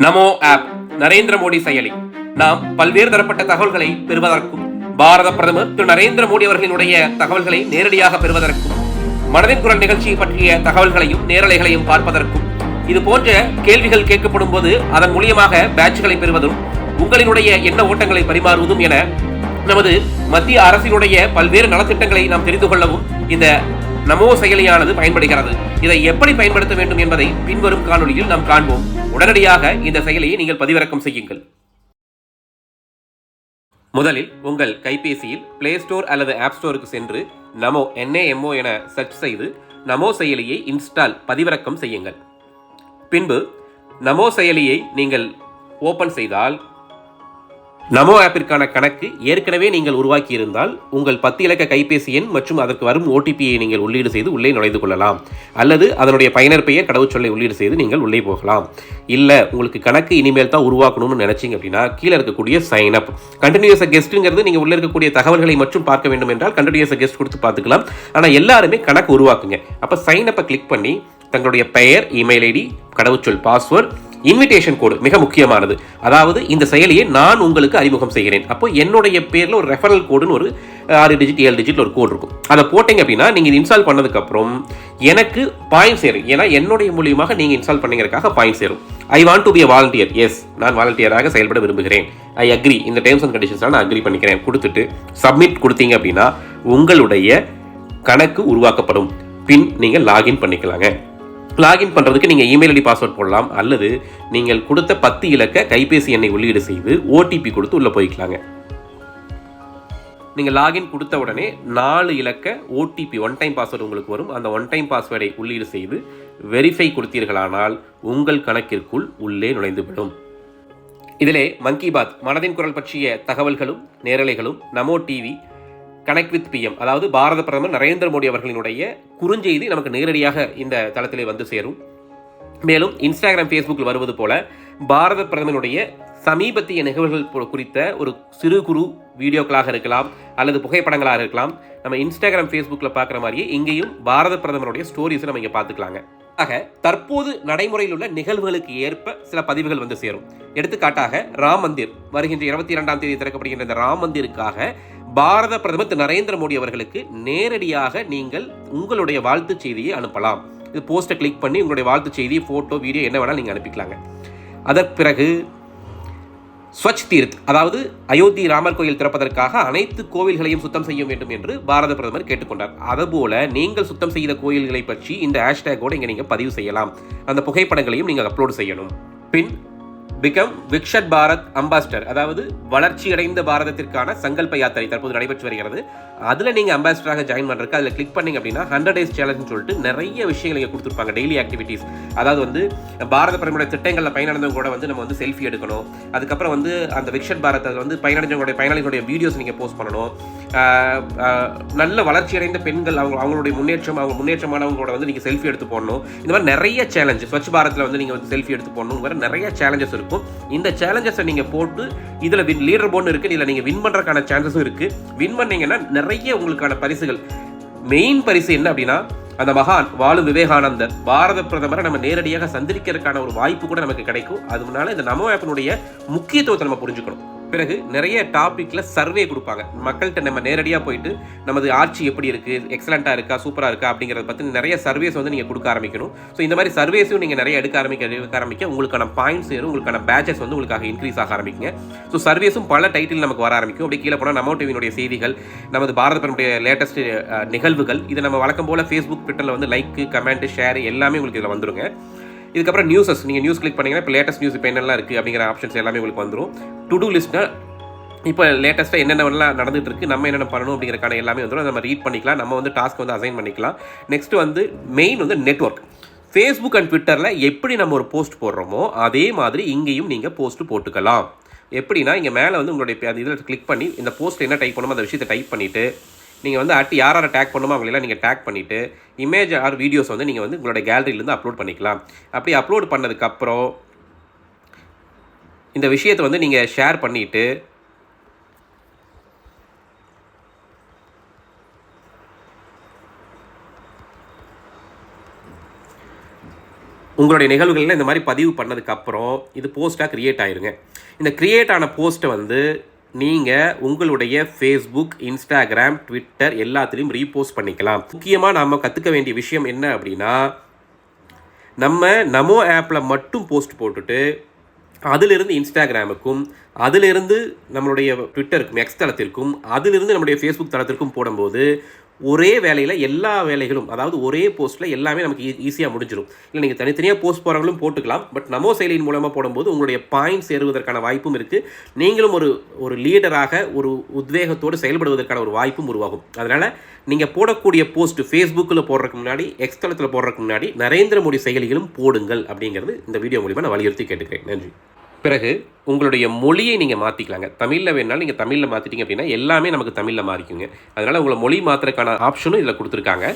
நமோ app Narendra Modi செயலி. நாம் பல்வேறு தரப்பட்ட தகவல்களை பெறுவதற்கும் பாரத பிரதமர் திரு நரேந்திர மோடி அவர்களினுடைய தகவல்களை நேரடியாக பெறுவதற்கும் மனதின் குரல் நிகழ்ச்சியை பற்றிய தகவல்களையும் நேரலைகளையும் பார்ப்பதற்கும் இது போன்ற கேள்விகள் கேட்கப்படும் போது அதன் மூலியமாக பேட்ச்களை பெறுவதும் உங்களினுடைய எண்ண ஓட்டங்களை பரிமாறுவதும் என நமது மத்திய அரசினுடைய பல்வேறு நலத்திட்டங்களை நாம் தெரிந்து கொள்ளவும் இந்த நமோ செயலியானது பயன்படுகிறது. இதை எப்படி பயன்படுத்த வேண்டும் என்பதை பின்வரும் காணொலியில் நாம் காண்போம். உடனடியாக இந்த செயலியை நீங்கள் பதிவிறக்கம் செய்யுங்கள். முதலில் உங்கள் கைபேசியில் பிளே ஸ்டோர் அல்லது ஆப் ஸ்டோருக்கு சென்று நமோ என்ஏஎம்ஓ என சர்ச் செய்து நமோ செயலியை இன்ஸ்டால் பதிவிறக்கம் செய்யுங்கள். பின்பு நமோ செயலியை நீங்கள் ஓபன் செய்தால் நமோ ஆப்பிற்கான கணக்கு ஏற்கனவே நீங்கள் உருவாக்கி இருந்தால் உங்கள் பத்து இலக்க கைபேசி எண் மற்றும் அதற்கு வரும் ஓடிபியை நீங்கள் உள்ளீடு செய்து உள்ளே நுழைந்து கொள்ளலாம். அல்லது அதனுடைய பயனர் பெயர் கடவுச்சொல்லை உள்ளீடு செய்து நீங்கள் உள்ளே போகலாம். இல்லை உங்களுக்கு கணக்கு இனிமேல் தான் உருவாக்கணும்னு நினைச்சீங்க அப்படின்னா கீழே இருக்கக்கூடிய சைன் அப் கண்டினியூஸ் கெஸ்ட்டுங்கிறது நீங்கள் உள்ளே இருக்கக்கூடிய தகவல்களை மட்டும் பார்க்க வேண்டும் என்றால் கண்டினியூஸ் கெஸ்ட் கொடுத்து பார்த்துக்கலாம். ஆனால் எல்லாருமே கணக்கு உருவாக்குங்க. அப்போ சைன் அப்பை கிளிக் பண்ணி தங்களுடைய பெயர் இமெயில் ஐடி கடவுச்சொல் பாஸ்வேர்ட் இன்விடேஷன் கோடு மிக முக்கியமானது. அதாவது இந்த செயலியை நான் உங்களுக்கு அறிமுகம் செய்கிறேன். அப்போ என்னுடைய பேரில் ஒரு ரெஃபரல் கோடுன்னு ஒரு ஆறு டிஜிட் ஏழு டிஜிட் ஒரு கோடு இருக்கும். அதை போட்டிங்க அப்படின்னா நீங்கள் இது இன்ஸ்டால் பண்ணதுக்கப்புறம் எனக்கு பாயிண்ட் சேரும். ஏன்னா என்னுடைய மூலியமாக நீங்கள் இன்ஸ்டால் பண்ணீங்கிறதுக்காக பாயிண்ட் சேரும். I want to be a volunteer S நான் வாலண்டியராக செயல்பட விரும்புகிறேன். ஐ அக்ரி இந்த டேர்ம்ஸ் அண்ட் கண்டிஷன்ஸ் நான் அக்ரி பண்ணிக்கிறேன். கொடுத்துட்டு சப்மிட் கொடுத்தீங்க அப்படின்னா உங்களுடைய கணக்கு உருவாக்கப்படும். பின் நீங்கள் லாகின் பண்ணிக்கலாங்க. லாகின் பண்ணுறதுக்கு நீங்கள் இமெயில் ஐடி பாஸ்வேர்ட் போடலாம். அல்லது நீங்கள் கொடுத்த பத்து இலக்க கைபேசி எண்ணை உள்ளீடு செய்து ஓடிபி கொடுத்து உள்ளே போய்க்கலாங்க. நீங்கள் லாகின் கொடுத்த உடனே நாலு இலக்க ஓடிபி ஒன் டைம் பாஸ்வேர்டு உங்களுக்கு வரும். அந்த ஒன் டைம் பாஸ்வேர்டை உள்ளீடு செய்து வெரிஃபை கொடுத்தீர்களானால் உங்கள் கணக்கிற்குள் உள்ளே நுழைந்துவிடும். இதிலே மங்கி பாத் மனதின் குரல் பற்றிய தகவல்களும் நேரலைகளும் நமோ டிவி கனெக்ட் வித் பிஎம் அதாவது பாரத பிரதமர் நரேந்திர மோடி அவர்களினுடைய குறுஞ்செய்தி நமக்கு நேரடியாக இந்த தளத்திலே வந்து சேரும். மேலும் இன்ஸ்டாகிராம் ஃபேஸ்புக்கில் வருவது போல பாரத பிரதமருடைய சமீபத்திய நிகழ்வுகள் குறித்த ஒரு சிறு குறு வீடியோக்களாக இருக்கலாம் அல்லது புகைப்படங்களாக இருக்கலாம் நம்ம இன்ஸ்டாகிராம் ஃபேஸ்புக்கில் பார்க்குற மாதிரியே இங்கேயும் பாரத பிரதமருடைய ஸ்டோரிஸை நம்ம இங்கே பார்த்துக்கலாங்க ஆக தற்போது நடைமுறையில் உள்ள நிகழ்வுகளுக்கு ஏற்ப சில பதிவுகள் வந்து சேரும். எடுத்துக்காட்டாக ராம் மந்திர். வருகின்ற இருபத்தி இரண்டாம் தேதி திறக்கப்படுகின்ற இந்த ராம் மந்திருக்காக பாரத பிரதமர் திரு நரேந்திர மோடி அவர்களுக்கு நேரடியாக நீங்கள் உங்களுடைய வாழ்த்து செய்தியை அனுப்பலாம். இது போஸ்ட்டை கிளிக் பண்ணி உங்களுடைய வாழ்த்து செய்தி ஃபோட்டோ வீடியோ என்ன வேணாலும் நீங்கள் அனுப்பிக்கலாங்க. அதற்கு பிறகு ஸ்வச் தீர்த் அதாவது அயோத்தி ராமர் கோயில் திறப்பதற்காக அனைத்து கோவில்களையும் சுத்தம் செய்ய வேண்டும் என்று பாரத பிரதமர் கேட்டுக்கொண்டார். அதுபோல நீங்கள் சுத்தம் செய்த கோயில்களை பற்றி இந்த ஹேஷ்டேக்கோடு இங்கே நீங்கள் பதிவு செய்யலாம். அந்த புகைப்படங்களையும் நீங்கள் அப்லோடு செய்யணும். பின் பிகம் விக்ஷத் பாரத் அம்பாஸ்டர் அதாவது வளர்ச்சியடைந்த பாரதத்திற்கான சங்கல்ப யாத்திரை தற்போது நடைபெற்று வருகிறது. அதில் நீங்கள் அம்பாஸ்டராக ஜாயின் பண்ணுறதுக்கு அதில் கிளிக் பண்ணிங்க அப்படின்னா ஹண்ட்ரட் டேஸ் சேலஞ்சுன்னு சொல்லிட்டு நிறைய விஷயங்கள் இங்கே கொடுத்துருப்பாங்க டெய்லி ஆக்டிவிட்டீஸ் அதாவது வந்து பாரத பிரதமருடைய திட்டங்களில் பயனடைந்தவங்க கூட வந்து நம்ம வந்து செல்ஃபி எடுக்கணும். அதுக்கப்புறம் வந்து அந்த விக்ஷத் பாரத் அதில் வந்து பயனடைஞ்சவங்களுடைய பயனாளிகளுடைய வீடியோஸ் நீங்கள் போஸ்ட் பண்ணணும். நல்ல வளர்ச்சியடைந்த பெண்கள் அவங்க அவங்களுடைய முன்னேற்றம் அவங்க முன்னேற்றமானவங்களோட வந்து நீங்கள் செல்ஃபி எடுத்து போடணும். இந்த மாதிரி நிறைய சேலஞ்சு ஸ்வச் பாரத்தில் வந்து நீங்கள் வந்து செல்ஃபி எடுத்து போடணும். மாதிரி நிறைய சேலஞ்சஸ் இருக்கும். இந்த சேலஞ்சஸை நீங்கள் போட்டு இதில் வின் லீடர் போர்டு இருக்குது இதில் நீங்கள் வின் பண்ணுறதுக்கான சான்சஸும் இருக்குது வின் பண்ணீங்கன்னா நிறைய உங்களுக்கான பரிசுகள். மெயின் பரிசு என்ன அப்படின்னா அந்த மகான் வாழும் விவேகானந்தர் பாரத பிரதமரை நம்ம நேரடியாக சந்திரிக்கிறதுக்கான ஒரு வாய்ப்பு கூட நமக்கு கிடைக்கும். அதனால இந்த நமோ ஆப்பினுடைய முக்கியத்துவத்தை நம்ம புரிஞ்சுக்கணும். பிறகு நிறைய டாப்பிக்கில் சர்வே கொடுப்பாங்க. மக்கள்கிட்ட நம்ம நேரடியாக போயிட்டு நமது ஆட்சி எப்படி இருக்குது எக்ஸலண்ட்டாக இருக்கா சூப்பராக இருக்கா அப்படிங்கிறத பற்றி நிறைய சர்வேஸ் வந்து நீங்கள் கொடுக்க ஆரம்பிக்கணும். ஸோ இந்த மாதிரி சர்வேஸும் நீங்கள் நிறைய எடுக்க ஆரம்பிக்க எடுக்க ஆரம்பிக்க உங்களுக்கான பாயிண்ட்ஸ் ஏறும் உங்களுக்கான பேச்சஸ் வந்து உங்களுக்காக இன்க்ரீஸ் ஆக ஆரம்பிக்குங்க. ஸோ சர்வேஸும் பல டைட்டில் நமக்கு வர ஆரம்பிக்கும். அப்படி கீழே போனால் நமோ டிவியினுடைய செய்திகள் நமது பாரத பிரதமருடைய லேட்டஸ்ட் நிகழ்வுகள் இதை நம்ம வழக்கம் போல் ஃபேஸ்புக் ட்விட்டரில் வந்து லைக் கமெண்ட் ஷேர் எல்லாமே உங்களுக்கு இதில் வந்துருங்க. இதுக்கப்புறம் நியூஸஸ் நீங்கள் நியூஸ் கிளிக் பண்ணிங்கன்னா இப்போ லேட்டஸ்ட் நியூஸ் இப்போ என்னெல்லாம் இருக்குது அப்படிங்கிற ஆப்ஷன்ஸ் எல்லாமே உங்களுக்கு வந்துடும் டு டூ லிஸ்ட்னா இப்போ லேட்டஸ்ட்டாக என்னென்னலாம் நடந்துகிட்டு இருக்குது நம்ம என்னென்ன பண்ணணும் அப்படிங்கிறக்கான எல்லாமே வந்துடும் நம்ம ரீட் பண்ணிக்கலாம். நம்ம வந்து டாஸ்க் வந்து அசைன் பண்ணிக்கலாம். நெக்ஸ்ட் வந்து மெயின் வந்து நெட்வொர்க் ஃபேஸ்புக் அண்ட் ட்விட்டரில் எப்படி நம்ம ஒரு போஸ்ட் போடுறோமோ அதே மாதிரி இங்கேயும் நீங்கள் போஸ்ட் போட்டுக்கலாம். எப்படின்னா இங்கே மேலே வந்து உங்களுடைய அந்த இதில் கிளிக் பண்ணி இந்த போஸ்ட் என்ன டைப் பண்ணணுமோ அந்த விஷயத்தை டைப் பண்ணிவிட்டு நீங்கள் வந்து அட்டு யார் யாரை டேக் பண்ணுமோ அவங்களெல்லாம் நீங்கள் டேக் பண்ணிவிட்டு இமேஜ் ஆர் வீடியோஸ் வந்து நீங்கள் வந்து உங்களோட கேலரியிலேருந்து அப்லோட் பண்ணிக்கலாம். அப்படி அப்லோட் பண்ணதுக்கப்புறம் இந்த விஷயத்தை வந்து நீங்கள் ஷேர் பண்ணிவிட்டு உங்களுடைய நிகழ்வுகளில் இந்த மாதிரி பதிவு பண்ணதுக்கப்புறம் இது போஸ்ட்டாக க்ரியேட் ஆயிருங்க. இந்த க்ரியேட் ஆன போஸ்ட்டை வந்து நீங்கள் உங்களுடைய ஃபேஸ்புக் இன்ஸ்டாகிராம் ட்விட்டர் எல்லாத்துலேயும் ரீபோஸ்ட் பண்ணிக்கலாம். முக்கியமாக நாம் கற்றுக்க வேண்டிய விஷயம் என்ன அப்படின்னா நம்ம நமோ ஆப்பில் மட்டும் போஸ்ட் போட்டுட்டு அதிலிருந்து இன்ஸ்டாகிராமுக்கும் அதிலிருந்து நம்மளுடைய ட்விட்டருக்கும் எக்ஸ் தளத்திற்கும் அதிலிருந்து நம்முடைய ஃபேஸ்புக் தளத்திற்கும் போடும்போது ஒரே வேலையில் எல்லா வேலைகளும் அதாவது ஒரே போஸ்ட்டில் எல்லாமே நமக்கு ஈஸியாக முடிஞ்சிடும் இல்லை நீங்கள் தனித்தனியாக போஸ்ட் போகிறவங்களும் போட்டுக்கலாம் பட் நமோ செயலியின் மூலமாக போடும்போது உங்களுடைய பாயிண்ட்ஸ் ஏறுவதற்கான வாய்ப்பும் இருக்குது நீங்களும் ஒரு ஒரு லீடராக ஒரு உத்வேகத்தோடு செயல்படுவதற்கான ஒரு வாய்ப்பும் உருவாகும். அதனால் நீங்கள் போடக்கூடிய போஸ்ட் ஃபேஸ்புக்கில் போடுறதுக்கு முன்னாடி எக்ஸ் தளத்தில் போடுறதுக்கு முன்னாடி நரேந்திர மோடி செயலிகளும் போடுங்கள் அப்படிங்கிறது இந்த வீடியோ மூலிமா நான் வலியுறுத்தி கேட்டுக்கிறேன். நன்றி. பிறகு உங்களுடைய மொழியை நீங்கள் மாற்றிக்கலாங்க தமிழில் வேணாலும் நீங்கள் தமிழில் மாற்றிட்டீங்க அப்படின்னா எல்லாமே நமக்கு தமிழில் மாறிக்குங்க. அதனால் உங்களை மொழி மாற்றுறதுக்கான ஆப்ஷனும் இதில் கொடுத்துருக்காங்க.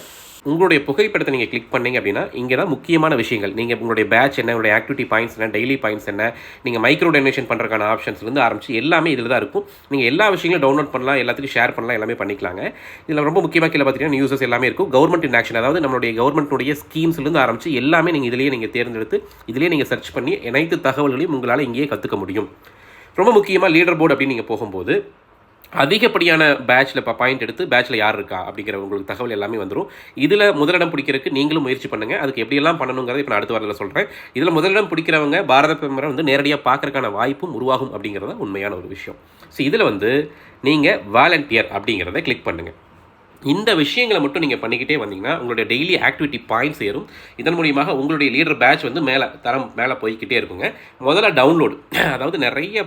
உங்களுடைய புகைப்படத்தை நீங்கள் கிளிக் பண்ணீங்க அப்படின்னா இங்கே தான் முக்கியமான விஷயங்கள். நீங்கள் உங்களுடைய பேட்ச் என்ன உங்களுடைய ஆக்டிவிட்டி பாயிண்ட்ஸ் என்ன டெய்லி பாயிண்ட்ஸ் என்ன நீங்கள் மைக்ரோ டொனேஷன் பண்ணுறதுக்கான ஆப்ஷன்ஸ்லேருந்து ஆரம்பிச்சு எல்லாமே இதில் தான் இருக்கும். நீங்கள் எல்லா விஷயங்களும் டவுன்லோட் பண்ணலாம் எல்லாத்துக்கும் ஷேர் பண்ணலாம் எல்லாமே பண்ணிக்கலாங்க. இதில் ரொம்ப முக்கியமாக கீழே பார்த்தீங்கன்னா நியூஸஸ் எல்லாமே இருக்கும். கவர்மெண்ட் இன் ஆக்ஷன் அதாவது நம்மளுடைய கவர்மெண்ட்டுடைய ஸ்கீம்ஸ்லேருந்து ஆரம்பிச்சு எல்லாமே நீங்கள் இதிலேயே நீங்கள் தேர்ந்தெடுத்து இதிலேயே நீங்கள் சர்ச் பண்ணி அனைத்து தகவல்களையும் உங்களால் இங்கேயே கற்றுக்க முடியும். ரொம்ப முக்கியமாக லீடர் போர்டு அப்படின்னு நீங்கள் போகும்போது அதிகப்படியான பேட்சில் இப்போ பாயிண்ட் எடுத்து பேட்சில் யார் இருக்கா அப்படிங்கிற உங்களுக்கு தகவல் எல்லாமே வந்துடும் இதில் முதலிடம் பிடிக்கிறதுக்கு நீங்களும் முயற்சி பண்ணுங்கள் அதுக்கு எப்படியெல்லாம் பண்ணணுங்கிறத இப்போ நான் அடுத்த வாரத்தில் சொல்கிறேன் இதில் முதலிடம் பிடிக்கிறவங்க பாரத பிரதமரை வந்து நேரடியாக பார்க்கறக்கான வாய்ப்பும் உருவாகும் அப்படிங்கிறத உண்மையான ஒரு விஷயம். ஸோ இதில் வந்து நீங்கள் வாலண்டியர் அப்படிங்கிறத கிளிக் பண்ணுங்கள் இந்த விஷயங்களை மட்டும் நீங்கள் பண்ணிக்கிட்டே வந்தீங்கன்னா உங்களுடைய டெய்லி ஆக்டிவிட்டி பாயிண்ட்ஸ் ஏறும். இதன் மூலியமாக உங்களுடைய லீடர் பேட்ச் வந்து மேலே தரம் மேலே போய்க்கிட்டே இருக்குங்க. முதல்ல டவுன்லோடு அதாவது நிறைய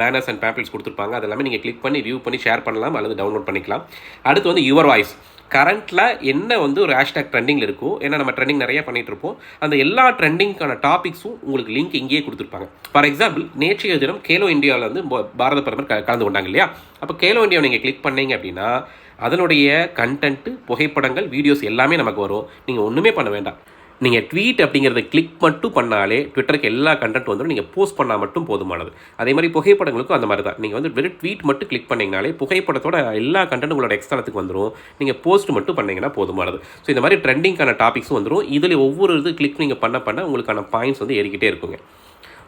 பேனர்ஸ் அண்ட் பேம்பிள்ஸ் கொடுத்துருப்பாங்க. அதெல்லாமே நீங்கள் கிளிக் பண்ணி வியூ பண்ணி ஷேர் பண்ணலாம் அல்லது டவுன்லோட் பண்ணிக்கலாம். அடுத்து வந்து யுவர் வாய்ஸ் கரண்ட்டில் என்ன வந்து ஒரு ஹேஷ்டாக் ட்ரெண்டிங்கில் இருக்கோ ஏன்னா நம்ம ட்ரெண்டிங் நிறைய பண்ணிகிட்டு இருப்போம் அந்த எல்லா ட்ரெண்டிங்க்கான டாபிக்ஸும் உங்களுக்கு லிங்க் இங்கேயே கொடுத்துருப்பாங்க. ஃபார் எக்ஸாம்பிள் நேற்றைய தினம் கேலோ இந்தியாவில் வந்து பாரத பிரதமர் கலந்து கொண்டாங்க இல்லையா? அப்போ கேலோ இந்தியாவை நீங்கள் கிளிக் பண்ணீங்க அப்படின்னா அதனுடைய கண்டென்ட்டு புகைப்படங்கள் வீடியோஸ் எல்லாமே நமக்கு வரும். நீங்கள் ஒன்றுமே பண்ண வேண்டாம். நீங்கள் ட்வீட் அப்படிங்கிறத கிளிக் மட்டும் பண்ணாலே ட்விட்டருக்கு எல்லா கண்டென்ட் வந்துடும் நீங்கள் போஸ்ட் பண்ணால் மட்டும் போதுமானது. அதே மாதிரி புகைப்படங்களுக்கும் அந்த மாதிரி தான் நீங்கள் வந்து வெறும் ட்வீட் மட்டும் கிளிக் பண்ணிங்கனாலே புகைப்படத்தோட எல்லா கண்டென்ட் உங்களோட எக்ஸ்தலத்துக்கு வந்துடும் நீங்கள் போஸ்ட் மட்டும் பண்ணீங்கன்னா போதுமானது. ஸோ இந்த மாதிரி ட்ரெண்டிங்கான டாபிக்ஸும் வந்துடும் இதில் ஒவ்வொரு இது கிளிக் நீங்கள் பண்ண பண்ண உங்களுக்கான பாயிண்ட்ஸ் வந்து ஏறிக்கிட்டே இருக்குங்க.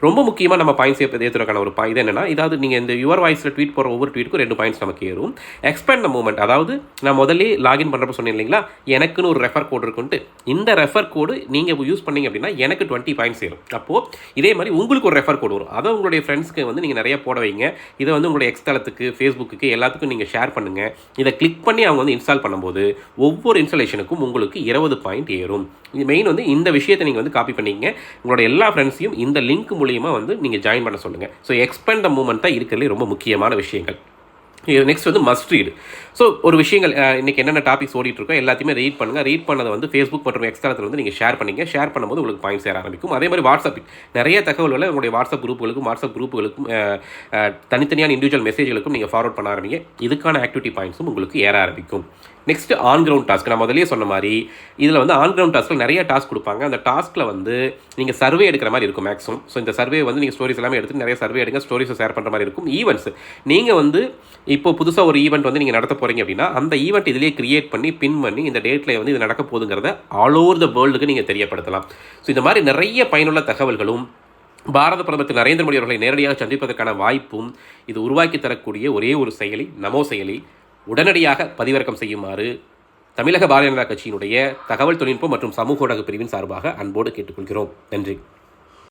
ரொம்ப முக்கியமாக நம்ம பாயிண்ட்ஸ் ஏற்றுறதுக்கான ஒரு பாய் இது என்னன்னா இதாவது நீங்கள் இந்த யுவர் வாய்ஸில் ட்வீட் போகிற ஒவ்வொரு ட்வீட்டுக்கும் ரெண்டு பாயிண்ட்ஸ் நமக்கு ஏறும். எக்ஸ்பேண்ட் த மூமெண்ட் அதாவது நான் முதல்ல லாகின் பண்ணுறப்ப சொன்னேன் இல்லைங்களா? எனக்குன்னு ஒரு ரெஃபர் கோடு இருக்குன்ட்டு. இந்த ரெஃபர் கோடு நீங்கள் யூஸ் பண்ணீங்க அப்படின்னா எனக்கு டுவெண்ட்டி பாயிண்ட்ஸ் ஏறும். அப்போது இதே மாதிரி உங்களுக்கு ஒரு ரெஃபர் கோடு வரும். அதை உங்களுடைய ஃப்ரெண்ட்ஸ்க்கு வந்து நீங்கள் நிறைய போட வைங்க. இதை வந்து உங்களுடைய எக்ஸ்தளத்துக்கு ஃபேஸ்புக்கு எல்லாத்துக்கும் நீங்கள் ஷேர் பண்ணுங்கள் இதை கிளிக் பண்ணி அவங்க வந்து இன்ஸ்டால் பண்ணும்போது ஒவ்வொரு இன்ஸ்டாலேஷனுக்கும் உங்களுக்கு இருபது பாயிண்ட் ஏறும். இது மெயின் வந்து இந்த விஷயத்தை நீங்கள் வந்து காப்பி பண்ணிங்க உங்களோட எல்லா ஃப்ரெண்ட்ஸையும் இந்த லிங்க் மூலியமாக வந்து நீங்கள் ஜாயின் பண்ண சொல்லுங்கள் ஸோ எக்ஸ்பெண்ட் த மூமெண்ட் தான் இருக்கிறதுலே ரொம்ப முக்கியமான விஷயங்கள். நெக்ஸ்ட் வந்து மஸ்ட் ரீடு ஸோ ஒரு விஷயங்கள் இன்றைக்கி என்னென்ன டாபிக்ஸ் ஓடிட்டுருக்கோ எல்லாத்தையுமே ரீட் பண்ணுங்கள் ரீட் பண்ணதை வந்து ஃபேஸ்புக் மற்றும் எக்ஸ்ட்ராத்தில் வந்து நீங்கள் ஷேர் பண்ணிங்க. ஷேர் பண்ணும்போது உங்களுக்கு பாயிண்ட்ஸ் சேர ஆரம்பிக்கும். அதே மாதிரி வாட்ஸ்அப் நிறைய தகவல்களை உங்களுடைய வாட்ஸ்அப் குரூப்புகளுக்கும் வாட்ஸ்அப் குரூப்புகளுக்கும் தனித்தனியான இண்டிவிஜுவல் மெசேஜ்களுக்கும் நீங்கள் ஃபார்வர்ட் பண்ண ஆரம்பிங்க. இதுக்கான ஆக்டிவிட்டி பாயிண்ட்ஸும் உங்களுக்கு ஏற ஆரம்பிக்கும். நெக்ஸ்ட் ஆன் கிரவுண்ட் டாஸ்க் நான் முதலே சொன்ன மாதிரி இதில் வந்து ஆன் கிரவுண்ட் டாஸ்க்கில் நிறைய டாஸ்க் கொடுப்பாங்க. அந்த டாஸ்க்கில் வந்து நீங்கள் சர்வே எடுக்கிற மாதிரி இருக்கும் மேக்ஸிமம் ஸோ இந்த சர்வே வந்து நீங்கள் ஸ்டோரிஸ் எல்லாமே எடுத்து நிறைய சர்வே எடுங்க. ஸ்டோரிஸை ஷேர் பண்ணுற மாதிரி இருக்கும். ஈவெண்ட்ஸ் நீங்கள் வந்து இப்போ புதுசாக ஒரு ஈவெண்ட் வந்து நீங்கள் நடத்த போகிறீங்க அப்படின்னா அந்த ஈவெண்ட் இதிலேயே கிரியேட் பண்ணி பின் பண்ணி இந்த டேட்டில் வந்து இது நடக்க போகுதுங்கிறத ஆல் ஓவர் த வேர்ல்டுக்கு நீங்கள் தெரியப்படுத்தலாம். ஸோ இந்த மாதிரி நிறைய பயனுள்ள தகவல்களும் பாரத பிரதமர் திரு நரேந்திர மோடி அவர்களை நேரடியாக சந்திப்பதற்கான வாய்ப்பும் இது உருவாக்கி தரக்கூடிய ஒரே ஒரு செயலி நமோ செயலி உடனடியாக பதிவிறக்கம் செய்யுமாறு தமிழக பாரதிய ஜனதா கட்சியினுடைய தகவல் தொழில்நுட்பம் மற்றும் சமூக ஊடக பிரிவின் சார்பாக அன்போடு கேட்டுக்கொள்கிறோம். நன்றி.